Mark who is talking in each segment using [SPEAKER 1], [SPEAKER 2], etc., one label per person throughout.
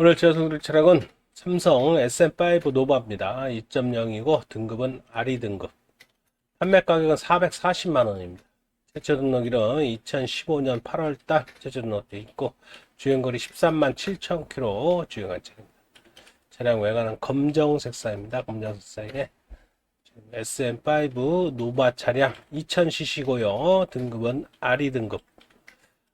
[SPEAKER 1] 오늘 제가 소개할 차량은 삼성 SM5 노바입니다. 2.0이고 등급은 RE 등급. 판매 가격은 440만 원입니다. 최초 등록일은 2015년 8월달 최초 등록돼 있고 주행거리 13만 7천 킬로 주행한 차량입니다. 차량 외관은 검정색 사입니다. 검정색 사에 SM5 노바 차량 2000cc고요. 등급은 RE 등급.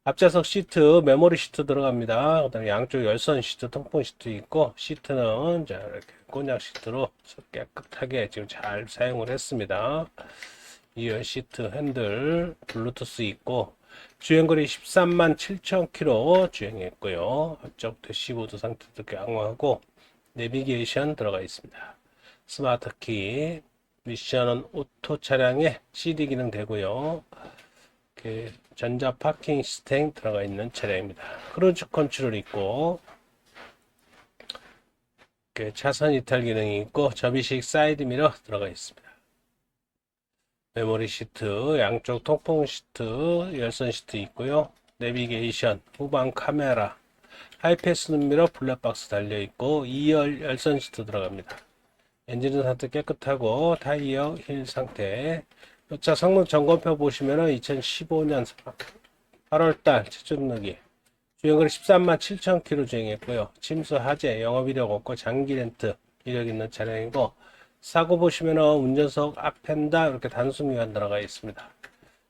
[SPEAKER 1] 앞좌석 시트, 메모리 시트 들어갑니다. 그 다음에 양쪽 열선 시트, 통풍 시트 있고, 시트는 자, 이렇게 곤약 시트로 깨끗하게 지금 잘 사용을 했습니다. 이열 시트 핸들, 블루투스 있고, 주행거리 13만 7천 킬로 주행했고요. 앞쪽 대시보드 상태도 양호하고, 내비게이션 들어가 있습니다. 스마트 키, 미션은 오토 차량에 CD 기능 되고요. 이렇게 전자 파킹 시스템 들어가 있는 차량입니다. 크루즈 컨트롤 있고 이렇게 차선 이탈 기능이 있고 접이식 사이드 미러 들어가 있습니다. 메모리 시트, 양쪽 통풍 시트, 열선 시트 있고요. 내비게이션, 후방 카메라, 하이패스 눈미러 블랙박스 달려 있고 2열 열선 시트 들어갑니다. 엔진 상태 깨끗하고 타이어 힐 상태 자, 성능 점검표 보시면은 2015년 8월달 최초 등록이 주행거리 13만 7천 킬로 주행했고요. 침수 하재, 영업 이력 없고 장기 렌트 이력 있는 차량이고 사고 보시면은 운전석 앞펜다 이렇게 단순 교환 들어가 있습니다.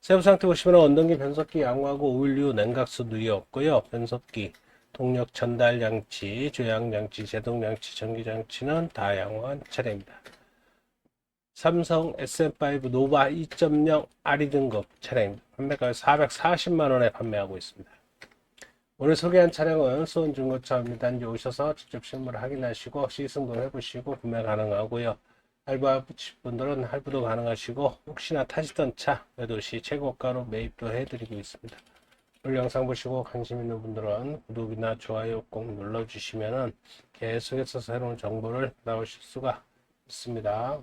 [SPEAKER 1] 세부 상태 보시면은 언동기 변속기 양호하고 오일류 냉각수 누이 없고요. 변속기 동력 전달 장치, 조향 장치, 제동 장치, 전기 장치는 다 양호한 차량입니다. 삼성 SM5 노바 2.0 RE 등급 차량입니다. 판매가 440만 원에 판매하고 있습니다. 오늘 소개한 차량은 수원중고차 미단지 오셔서 직접 실물 확인하시고 시승도 해보시고 구매 가능하고요. 할부 분들은 할부도 가능하시고 혹시나 타시던 차 매도시 최고가로 매입도 해드리고 있습니다. 오늘 영상 보시고 관심 있는 분들은 구독이나 좋아요 꼭 눌러주시면 계속해서 새로운 정보를 나오실 수가 있습니다.